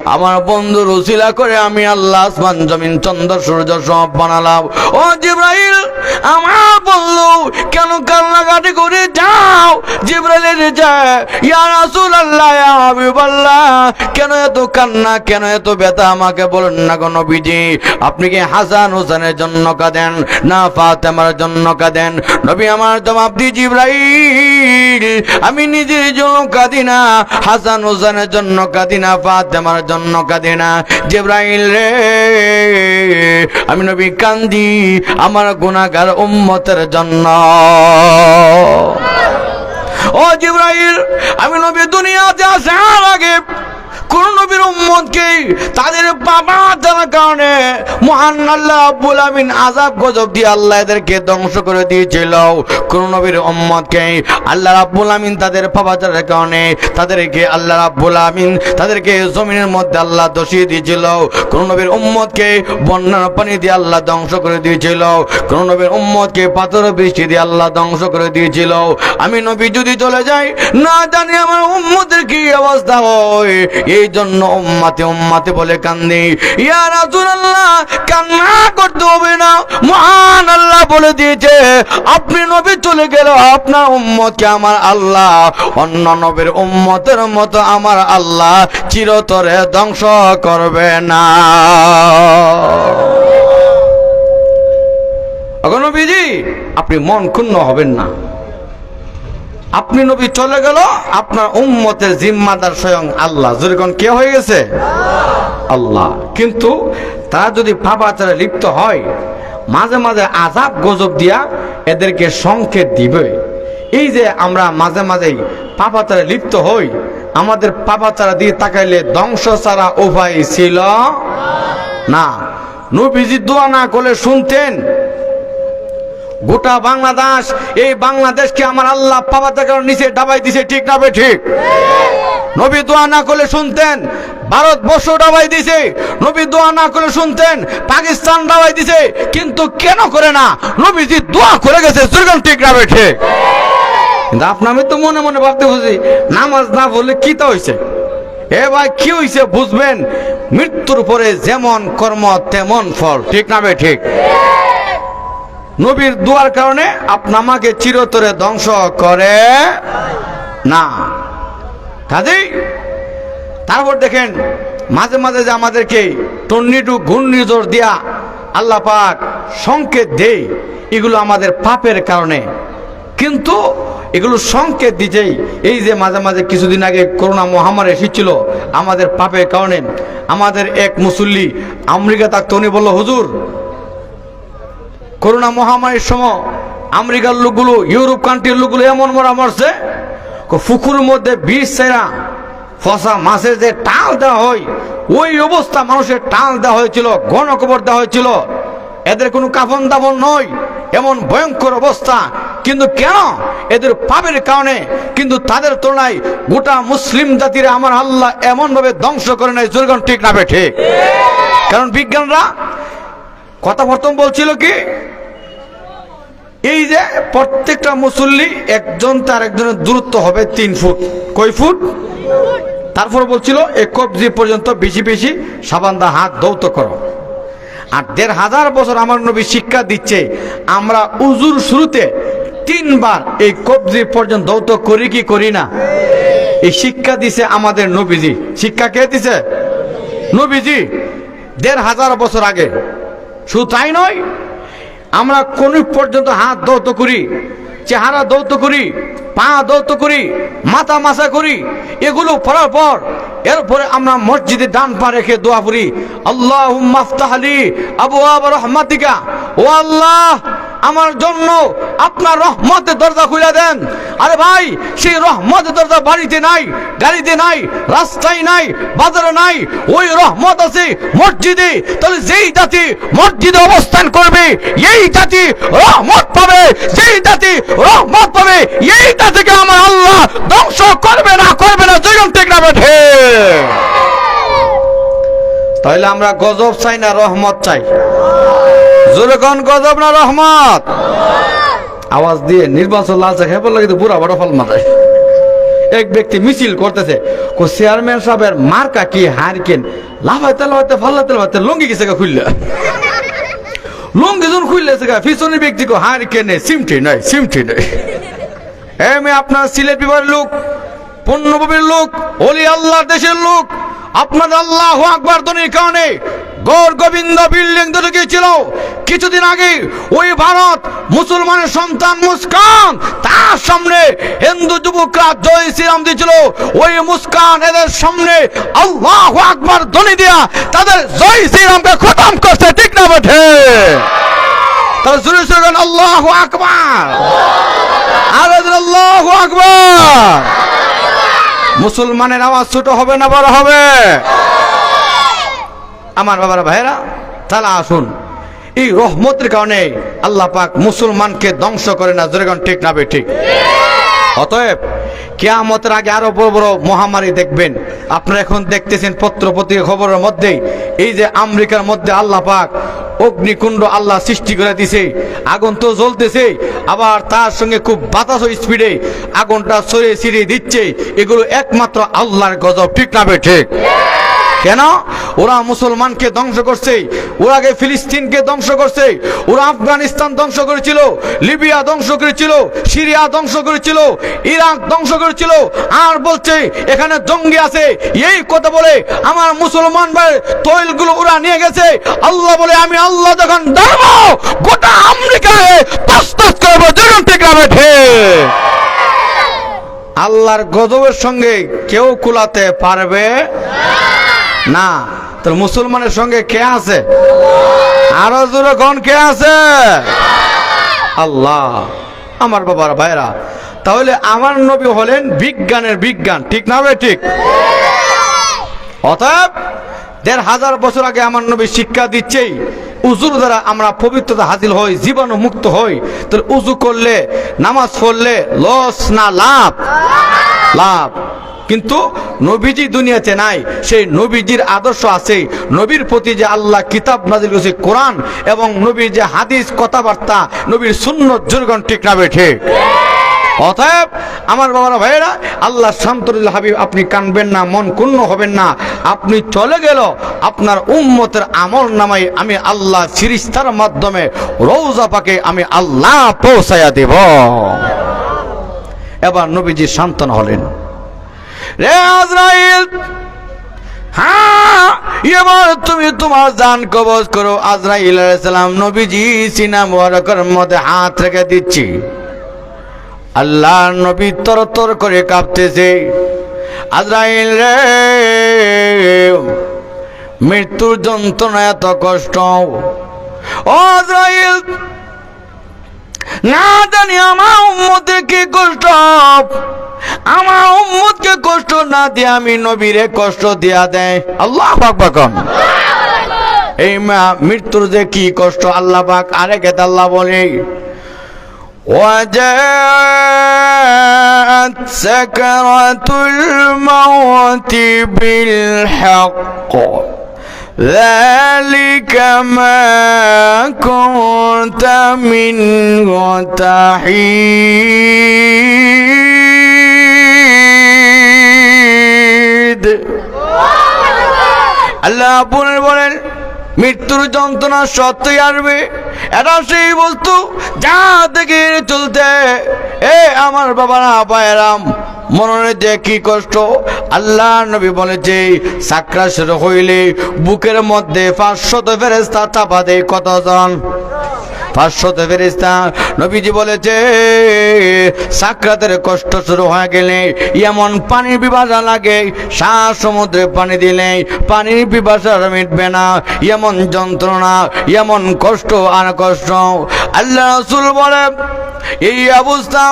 আমার বন্ধু রসিলা করে আমি আল্লাহ আসমান, জমিন, চন্দ্র, সূর্য সব বানালাম। ও জিব্রাইল, আমার বন্ধু, কেন কান্নাকাটি করে যাও? জিব্রাইলের যায় ইয়া আল্লাহ ইয়া হাবিবাল্লাহ, কেন এত কান্না, কেন এত ব্যথা? আমাকে বলুন না কোন বিজি আপনি কি হাসান হোসেনের জন্য কাঁদেন না ফাতেমার জন্য কাঁদেন? নবী আমার জবাব দি জিব্রাইল, আমি নিজের জন্য কাঁদি না, হাসান হোসেনের জন্য কাঁদি না, ফাতেমার জন্য কাঁদে না। জেব্রাইল রে, আমি নবী কান্দি আমার গুণাগার উম্মতের জন্য। ও জিব্রাইল, আমি নবী দুনিয়াতে আসার আগে কোন নবীর উম্মতকে তাদের বাবা জানার কারণে মহান আল্লাহ আব্বুল আমিন আজাব গজব দিয়ে আল্লাহ এদেরকে ধ্বংস করে দিয়েছিল। কোন নবীর উম্মতকে আল্লাহ রাব্বুল আমিন তাদের বাবা জানার কারণে তাদেরকে আল্লাহ রাব্বুল আমিন তাদেরকে জমিনের মধ্যে আল্লাহ দোষিয়ে দিয়েছিল। কোন নবীর উম্মতকে বন্যার পানি দিয়ে আল্লাহ ধ্বংস করে দিয়েছিল। কোন নবীর উম্মতকে পাথর বৃষ্টি দিয়ে আল্লাহ ধ্বংস করে দিয়েছিল। আমি নবী যদি চলে যাই, না জানি আমার উম্মতের কি অবস্থা হয়। এই জন্য উম্মাতে উম্মাতে বলে কান্দি, ইয়া রাসূলুল্লাহ, কান্না করতে হবে না। মহান আল্লাহ বলে দিয়েছে, আপনি নবী চলে গেল আপনার উম্মতকে আমার আল্লাহ, অন্য নবীর উম্মতের মতো আমার আল্লাহ চিরতরে ধ্বংস করবে না। নবীজি, আপনি মন ক্ষুণ্ণ হবেন না। আপনি নবী চলে গেল, আপনার উম্মতের জিম্মাদার স্বয়ং আল্লাহ। যেরকম কে হয়ে গেছে? আল্লাহ। কিন্তু তারা যদি পাপাচারে লিপ্ত হয়, মাঝে মাঝে আজাব গজব দিয়া এদেরকে সংকেত দিবে। এই যে আমরা মাঝে মাঝেই পাপাচারে লিপ্ত হই, আমাদের পাপাচারা দিয়ে তাকাইলে ধ্বংস ছাড়া উপায় ছিল না। নবীজি দোয়া না করলে শুনতেন গোটা বাংলাদেশ, এই বাংলাদেশকে আমার আল্লাহ পাওয়া দেখার নিচে ডাবাই দিছে, ঠিক না বে ঠিক? নবী দোয়া না করলে শুনতেন ভারতবর্ষ ডাবাই দিছে। নবী দোয়া না করে শুনতেন, পাকিস্তান ডাবাই দিছে। কিন্তু কেন করে না? নবীজি দোয়া করে গেছে সুরগম ঠিক না ঠিক? কিন্তু আপনার আমি তো মনে মনে ভাবতে বুঝি, নামাজ না বললে কি তা হয়েছে এ ভাই, কি হয়েছে বুঝবেন? মৃত্যুর পরে যেমন কর্ম, তেমন ফল, ঠিক না বে ঠিক? নবীর দোয়ার কারণে আপনাকে চিরতরে ধ্বংস করে না। কাজেই তারপর দেখেন, মাঝে মাঝে যে আমাদেরকে টন্নিটু ঘূর্ণিঝড় দিয়া আল্লাহ পাক সংকেত দেয়, এগুলো আমাদের পাপের কারণে। কিন্তু এগুলো সংকেত দিতেই এই যে মাঝে মাঝে কিছুদিন আগে করোনা মহামারী এসেছিল আমাদের পাপের কারণে, আমাদের এক মুসল্লি আমেরিকা থাকতো, উনি বলল, হুজুর করোনা মহামারীর সময় আমেরিকার লোকগুলো, ইউরোপ কান্ট্রির লোকগুলো এমন মরা মরছে পুকুরের মধ্যে বিষ সেরা ফসা মাছের যে টাল দেওয়া হয়, ওই অবস্থা মানুষের টাল দেওয়া হয়েছিল, গণকবর দেওয়া হয়েছিল। এদের কোনো কাফন দাফন নয়, এমন ভয়ঙ্কর অবস্থা। কিন্তু কেন? এদের পাপের কারণে। কিন্তু তাদের তুলনায় গোটা মুসলিম জাতির আমার আল্লাহ এমনভাবে ধ্বংস করে নেয় জোরগণ ঠিক না বেঠে কারণ বিজ্ঞানরা কথা প্রথম বলছিল কি? এই যে প্রত্যেকটা মুসল্লি একজন তার একজনের দূরত্ব হবে তিন ফুট। কয় ফুট? তারপর বলছিল এই কবজি পর্যন্ত বেশি বেশি সাবান দা হাত দৌত করো। আর দেড় হাজার বছর আমার নবী শিক্ষা দিচ্ছে, আমরা উজুর শুরুতে তিনবার এই কবজি পর্যন্ত দৌত করি কি করি না? এই শিক্ষা দিছে আমাদের নবীজি। শিক্ষা কে দিছে? নবীজি। দেড় হাজার বছর আগে শুধু তাই নয়, আমরা কোন পর্যন্ত হাত দৌত করি, চেহারা দৌত করি, পা দৌত করি, মাথা মাসা করি, এগুলো পড়ার পর এরপরে আমরা মসজিদে ডান পা রেখে দোয়া করি আল্লাহ আবু আবার রহমাতিকা, ও আল্লাহ আমার জন্য আপনার রহমতের দরজা খুলে দেন। আরে ভাই, সেই রহমতের দরজা বাড়িতে নাই, গাড়িতে নাই, রাস্তায় নাই, বাজারে নাই, ওই রহমত আছে মসজিদে। তাহলে যেই জাতি মসজিদে অবস্থান করবে, এই জাতি রহমত পাবে। যেই জাতি রহমত পাবে, এই জাতিকে আমার আল্লাহ ধ্বংস করবে না করবে না জয়ম ঠিক না বেঠে তাহলে আমরা গজব চাই না রহমত চাই? জোরে কোন গজব না রহমত? আওয়াজ দিয়ে নির্বাচন লাল চা খেয়ে পড়লে বুড়া বড় ফল মাথায়। এক ব্যক্তি মিছিল করতেছে, কো চেয়ারম্যান সাহেবের মার্কা কি, হারকেন লাফাইতে লাফাইতে ফাল্লাতে লাফাইতে লঙ্গি গেছে খুললে। লঙ্গি যখন খুললেছে পিছনের ব্যক্তি কো হারকেনে, সিমটি নয় সিমটি নয় এম আপনার সিলেট বিভাগের লোক, পণ্যভূমির লোক, অলি আল্লাহ দেশের লোক, আপনার আল্লাহ আকবার ধ্বনির কারণে গৌর গোবিন্দ বিল্ডিং দুটো গিয়েছিল কিছুদিন আগে ওই ভারত মুসলমানের সন্তান মুস্কান, তার সামনে হিন্দু যুবকরা জয় শ্রীরাম দিয়েছিল। ওই মুস্কান এদের সামনে আল্লাহ আকবার ধ্বনি দিয়া তাদের জয় শ্রীরামকে খতম করছে, ঠিক না শুরু আল্লাহ আকবার। আরে আল্লাহ আকবার। মুসলমানের আওয়াজ ছোট হবে না, বড় হবে? আমার বাবার ভাইরা তাহলে আসুন। এই রহমতের কারণে আল্লাহ পাক মুসলমানকে ধ্বংস করে না যেরকম ঠিক না ঠিক? অতএব কেয়ামতের আগে আরও বড় বড় মহামারী দেখবেন। আপনারা এখন দেখতেছেন পত্র পত্রিকা খবরের মধ্যেই, এই যে আমেরিকার মধ্যে আল্লাহ পাক অগ্নিকুণ্ড আল্লাহ সৃষ্টি করে দিছে আগুন তো জ্বলতেছে, আবার তার সঙ্গে খুব বাতাস স্পিডে আগুনটা সরে ছিড়ে দিচ্ছে, এগুলো একমাত্র আল্লাহর গজব, ঠিক না ঠিক? কেন? ওরা মুসলমানকে ধ্বংস করছে। ওরা আগে ফিলিস্তিনকে ধ্বংস করছে। ওরা আফগানিস্তান ধ্বংস করেছিল, লিবিয়া ধ্বংস করেছিল, সিরিয়া ধ্বংস করেছিল, ইরাক ধ্বংস করেছিল। আর বলছে, এখানে জঙ্গি আছে। এই কথা বলে আমার মুসলমান ভাই তৈলগুলো ওরা নিয়ে গেছে। আল্লাহ বলে, আমি আল্লাহ যখন ধর্ম গোটা আমেরিকায় তস্তস করব যখন বেঠে। আল্লাহর গজবের সঙ্গে কেউ কুলাতে পারবে? না তোর মুসলমানের সঙ্গে কে আছে? আরও জোরে কোন কে আছে? আল্লাহ, আমার বাবার ভাইরা, তাহলে আমার নবী হলেন বিজ্ঞানের বিজ্ঞান, ঠিক না ভাই ঠিক? অতএব, দেড় হাজার বছর আগে আমার নবী শিক্ষা দিচ্ছেই, উজুর দ্বারা আমরা পবিত্রতা হাসিল হই জীবাণু মুক্ত হই, তাহলে উজু করলে, নামাজ পড়লে লস না লাভ? লাভ। কিন্তু নবীজি দুনিয়াতে নাই। সেই নবীজির আদর্শ আছে, নবীর প্রতি যে আল্লাহ কিতাব নাজিল করেছে কোরআন এবং নবীর যে হাদিস কথাবার্তা, নবীর শূন্য জোরগণ ঠিক না বেঠে। অতএব আমার বাবারা ভাইয়েরা, আল্লাহ শান্তরুল হাবিব, আপনি কানবেন না, মন কুণ্ণ হবেন না। আপনি চলে গেল, আপনার উম্মতের আমল নামাই আমি আল্লাহ ফিরিস্তার মাধ্যমে রৌজা পাকে আমি আল্লাহ পৌঁছাইয়া দেব। এবার নবীজি শান্তন হলেন। রে আজরাইল হ্যাঁ এবার তুমি তোমার জান কবজ করো। আজরাইল আলাইহিস সালাম নবীজি সিনা মোবারকের মধ্যে হাত রেখে দিচ্ছি। আল্লাহ নবী তর তর করে কাঁপতেছে। আজরাইল রে, মৃত্যুর যন্ত্রণা এত কষ্ট। ও আজরাইল না জানি আমার উম্মতে কি কষ্ট আমার উম্মতকে কষ্ট না দিয়ে আমি নবীরে কষ্ট দিয়া দেয় আল্লাহ আকবার কন এই মা মৃত্যুর যে কি কষ্ট আল্লাহ পাক আরেক আল্লাহ বলে وجاءت سكرة الموت بالحق ذلك ما كنت منه تحيد আল্লাহ বলেন বলেন মৃত্যুর যন্ত্রণা সত্যই আসবে। এটা সেই বস্তু যা থেকে চলতে। এ আমার বাবারা পায়রাম মননে যে কি কষ্ট। আল্লাহ নবী বলেছে সাকরা শুরু হইলে বুকের মধ্যে পাঁচশত ফেরেস্তা চাপা দেয় কতজন? পাঁচশত ফেরিস্তা নবীজি বলেছে সাকরাতের কষ্ট শুরু হয়ে গেলে এমন পানির বিভাজা লাগে শ্বাস সমুদ্রে পানি দিলে পানির বিভাষা মিটবে না, এমন যন্ত্রণা, এমন কষ্ট আর কষ্ট। আল্লাহ রসুল বলে, এই অবস্থা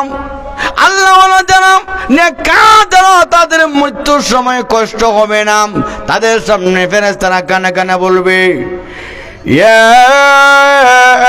আল্লাহ নেকা তাদের মৃত্যুর সময় কষ্ট হবে না। তাদের সামনে ফেরেস্তারা কানে কানে বলবে يا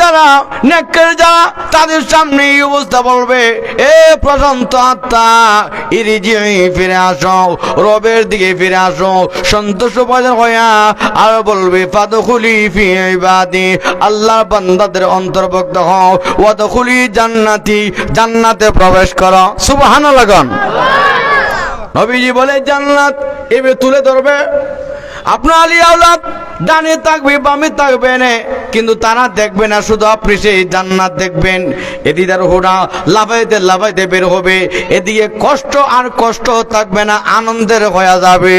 যারা নেকের যারা, তাদের সামনে এই অবস্থা বলবে, এ প্রশান্ত আত্মা ইরিজি ফিরে আসো, রবের দিকে ফিরে আসো, সন্তোষ বাজার হইয়া আর বলবে, ফাদখুলি ফি ইবাদি, আল্লাহর বান্দাদের অন্তর্ভুক্ত হও, ওয়াদখুলি জান্নাতি, জান্নাতে প্রবেশ করো। সুবহানাল্লাহ গান নবীজি বলে, জান্নাত এবে তুলে ধরবে আপনার আলী আওলাদ, ডানে থাকবে বামে থাকবে না। কিন্তু তারা দেখবে না, শুধু আপনি সেই জান্নাত দেখবেন। এদিদার হোড়া লাভাইতে লাভাইতে বের হবে। এদিকে কষ্ট আর কষ্ট থাকবে না, আনন্দের হয়ে যাবে।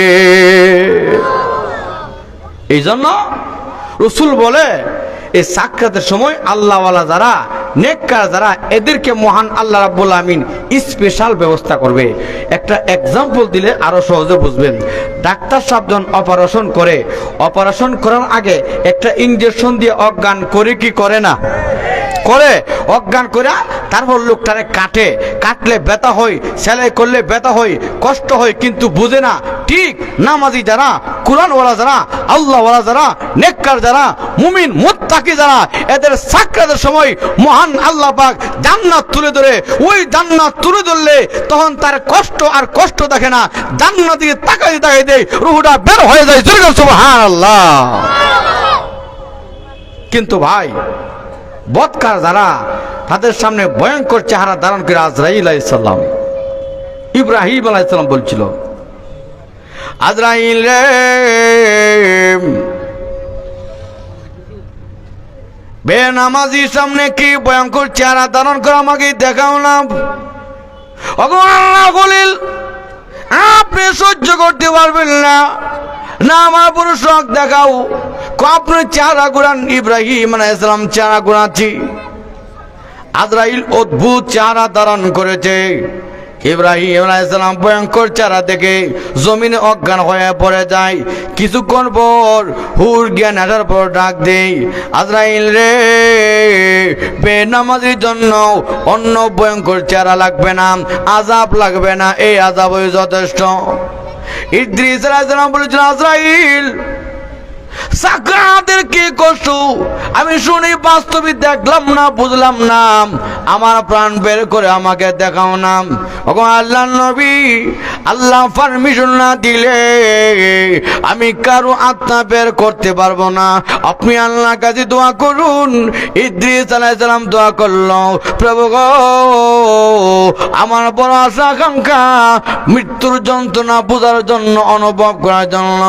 এই জন্য রসুল বলে এই সাক্ষাতের সময় আল্লাহওয়ালা যারা, নেককার যারা, এদেরকে মহান আল্লাহ রাব্বুল আমিন স্পেশাল ব্যবস্থা করবে। একটা এক্সাম্পল দিলে আরও সহজে বুঝবেন। ডাক্তার সাবজন অপারেশন করে অপারেশন করার আগে একটা ইঞ্জেকশন দিয়ে অজ্ঞান করে কি করে না? করে, অজ্ঞান করে তারপর লোকটারে কাটে। কাটলে ব্যথা হয়, সেলাই করলে ব্যথা হয়, কষ্ট হয়, কিন্তু বুঝে না। ঠিক নামাজি যারা, কোরআনওয়ালা যারা, আল্লাহওয়ালা যারা, নেককার যারা, মুমিন, মুত্তাকি যারা, এদের সাক্ষাতের সময় মহান আল্লাহ পাক জান্নাত তুলে ধরে। ওই জান্নাত তুলে ধরলে তখন তার কষ্ট আর কষ্ট দেখে না। জান্নাত দিকে তাকাই তাকাই দেয় রুহুটা বের হয়ে যায়। জোরে সুবহানাল্লাহ। কিন্তু ভাই বৎকার যারা তাদের সামনে ভয়ঙ্কর চেহারা ধারণ করে আজরাইল আলাইসাল্লাম ইব্রাহিম আলাইসাল্লাম বলছিল, আজরাইল রে, বেনামাজির সামনে কি ভয়ঙ্কর চেহারা ধারণ করে আমাকে দেখাও না? আল্লাহ বলিল, আপনি সহ্য করতে পারবেন না। না, আমার পুরুষ দেখাও। আপনি চেহারা গুড়ান ইব্রাহিম আলাইসালাম চেহারা গুড়াচ্ছি। আজরাইল অদ্ভুত চেহারা ধারণ করেছে। ইব্রাহিম আলাইসালাম ভয়ঙ্কর চেহারা দেখে জমিনে অজ্ঞান হয়ে পড়ে যায়। কিছুক্ষণ পর হুর জ্ঞান আসার পর ডাক দেই আজরাইল রে, বেনামাজির জন্য অন্য ভয়ঙ্কর চেহারা লাগবে না আজাব লাগবে না, এই আজাবই যথেষ্ট। ইদ্রিস আলাইসালাম বলেছিল, আজরাইল সাকরাতের কি আমি শুনি বাস্তবে দেখলাম না, বুঝলাম না। আমার প্রাণ বের করে আমাকে দেখাও না। ওগো আল্লাহ নবী, আল্লাহ পারমিশন না দিলে আমি কারও আত্মা বের করতে পারব না। আপনি আল্লাহ কাছে দোয়া করুন। ইদ্রিস আলাইসালাম দোয়া করল, প্রভু আমার বড় আশা, আকাঙ্ক্ষা, মৃত্যুর যন্ত্রণা বোঝার জন্য, অনুভব করার জন্য।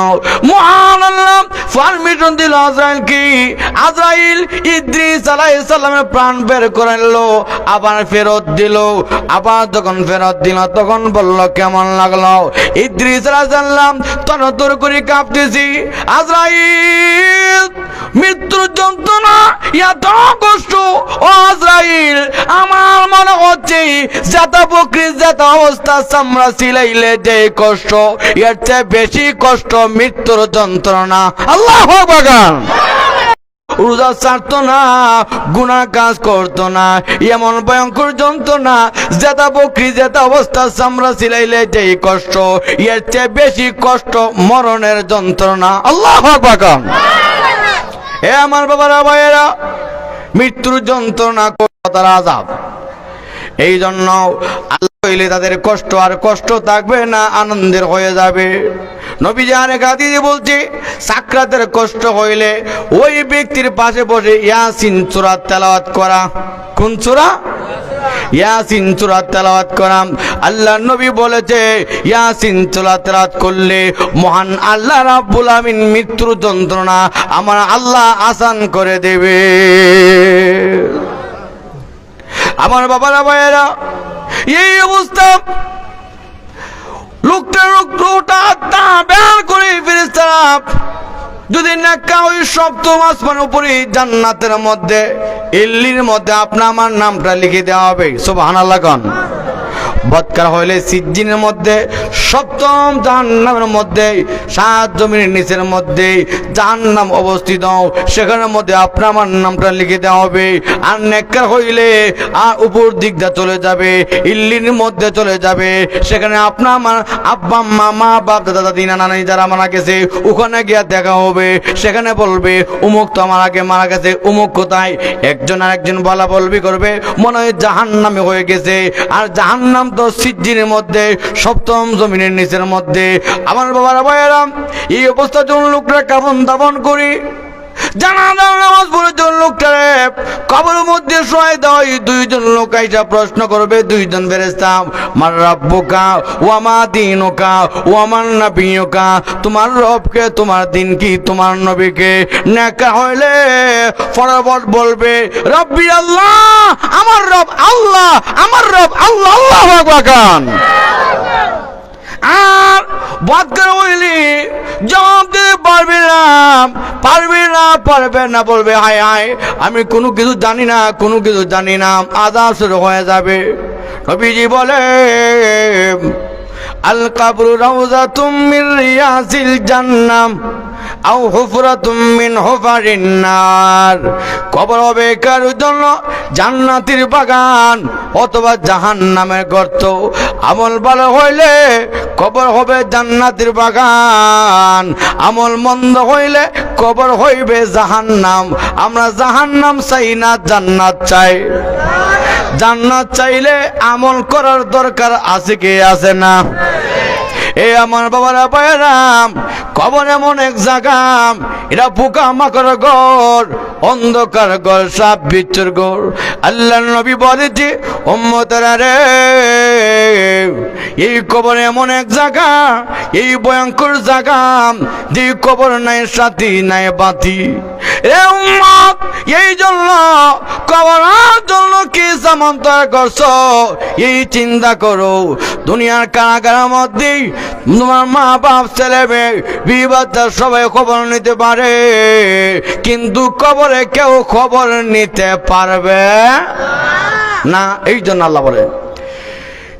মহান আল্লাহ পারমিশন দিল আজরাইল কি? আজরাইল ইদ্রিস আলাইহিস সালামের প্রাণ বের করে নিলো, আবার ফেরত দিল, আবার যখন ফেরত দিল, তখন বলল, কেমন লাগল? ইদ্রিস আলাইহিস সালাম তনতর করে কাঁপতেছি, আজরাইল, মৃত্যুর যন্ত্রণা, এত কষ্ট, ও আজরাইল, আমার মনে হচ্ছে যাতা বকরি, যাতা অবস্থা, চামড়া সিলাইলে যে কষ্ট, এর চেয়ে বেশি কষ্ট মৃত্যুর যন্ত্রণা। আল্লাহ বাগান রোজা ছাড়তো না কাজ করতো না, এমন ভয়ঙ্কর যন্ত্রণা জেতা বকরি জেতা অবস্থা, চামড়া সিলাইলে কষ্ট, এর চেয়ে বেশি কষ্ট মরণের যন্ত্রণা। আল্লাহ বাগান হে আমার বাবারা, ভাইয়েরা, মৃত্যুর যন্ত্রণা তার আজাব এই জন্য আল্লাহ হইলে তাদের কষ্ট আর কষ্ট থাকবে না, আনন্দের হয়ে যাবে। নবীজি আরেক হাদিসে বলছে, সাকরাতের কষ্ট হইলে ওই ব্যক্তির পাশে বসে ইয়াসিন সূরা তেলাওয়াত করা। কোন সূরা? ইয়াসিন সূরা তেলাওয়াত করা। আল্লাহ নবী বলেছে, ইয়াসিন সূরা তেলাওয়াত করলে মহান আল্লাহ রাব্বুল আমিন মৃত্যুর যন্ত্রণা আমার আল্লাহ আসান করে দেবে। আমার বাবারা, ভাইয়েরা, এই অবস্থা। লোকটা লোকটা আত্মা বের করে ফেরেস্তারা যদি নাক্কা ওই সপ্তম আসমান উপরে জান্নাতের মধ্যে ইল্লির মধ্যে আপনার আমার নামটা লিখে দেওয়া হবে। সুবহানাল্লাহ খান বৎকার হইলে সিজ্জিনের মধ্যে, সপ্তম জাহান্নামের মধ্যে, সাত জমিনের নিচের মধ্যে জাহান্নাম অবস্থিত। সেখানের মধ্যে আপনার আমার নামটা লিখে দেওয়া হবে। আর নেককার হইলে আর উপর দিকটা চলে যাবে, ইল্লির মধ্যে চলে যাবে। সেখানে আপনার আমার আব্বা মা মা, বাপ, দাদা, দাদি, নানা, নানি যারা মারা গেছে, ওখানে গিয়া দেখা হবে। সেখানে বলবে, উমুক তো আমার আগে মারা গেছে, উমুক কোথায়? একজন আর একজন বলা বলবি করবে, মনে হয় জাহান নামে হয়ে গেছে। আর জাহান নাম তো সিজ্জিনের মধ্যে, সপ্তম জমিনের নিচের মধ্যে। আমার বাবারা ভাইয়েরাম এই অবস্থার জন্য লোকরা কেমন দাপন করি? জানা দাও নামাজ পড়ে লোকটারে। কবরের মধ্যে শোয়াই দাও এই দুইজন লোক আইসা প্রশ্ন করবে, দুইজন বেরেস্তা মার রাব্বুকা ওয়ামা দিনুকা ওয়ামান নাবিয়ুকা, তোমার রবকে, তোমার দিন কি তোমার নবীকে নেকা হইলে ফটাফট বলবে, রব্বি আল্লাহ, আমার রব আল্লাহ, আমার রব আল্লাহ আল্লাহ আকবার আর বদকার হইলি জবাব দিতে পারবে না পারবে না পারবে না, বলবে, হায় হায়, আমি কোনো কিছু জানি না, কোনো কিছু জানি না, আদা শুরু হয়ে যাবে। নবীজি বলে আল কাবরু রাউজা তুমির রিয়াসিল জান্নাম। আও হুফরাতুম মিন হুফারিন নার। কবর হবে কারোর জন্য? জান্নাতের বাগান অথবা জাহান্নামের গর্ত। আমল ভালো হইলে কবর হবে জান্নাতের বাগান। আমল মন্দ হইলে কবর হইবে জাহান্নাম। আমরা জাহান্নাম চাই না জান্নাত চাই। জান্নাত চাইলে আমল করার দরকার আছে কি আছে না? এ আমার বাবারা পায়রাম কবর এমন এক জাগাম এটা পোকা মাকড় গড় অন্ধকার গড় সাপ বিচ্ছুর গড় আল্লাহ নবী বলেছে উম্মতরা রে, এই কবর এমন এক জায়গা এই ভয়ঙ্কর জায়গা যে কবর নাই, সাথী নাই, বাতি। এই জন্য কবরের জন্য কি সামন্তর করছ? এই চিন্তা করো, দুনিয়ার কারাগারের মধ্যে তোমার মা বাপ ছেলে মেয়ে সবাই খবর নিতে পারে, কিন্তু কবরে কেউ খবর নিতে পারবে না। এই জন্য আল্লাহ বলে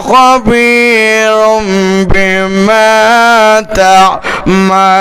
خبير بما تعملون.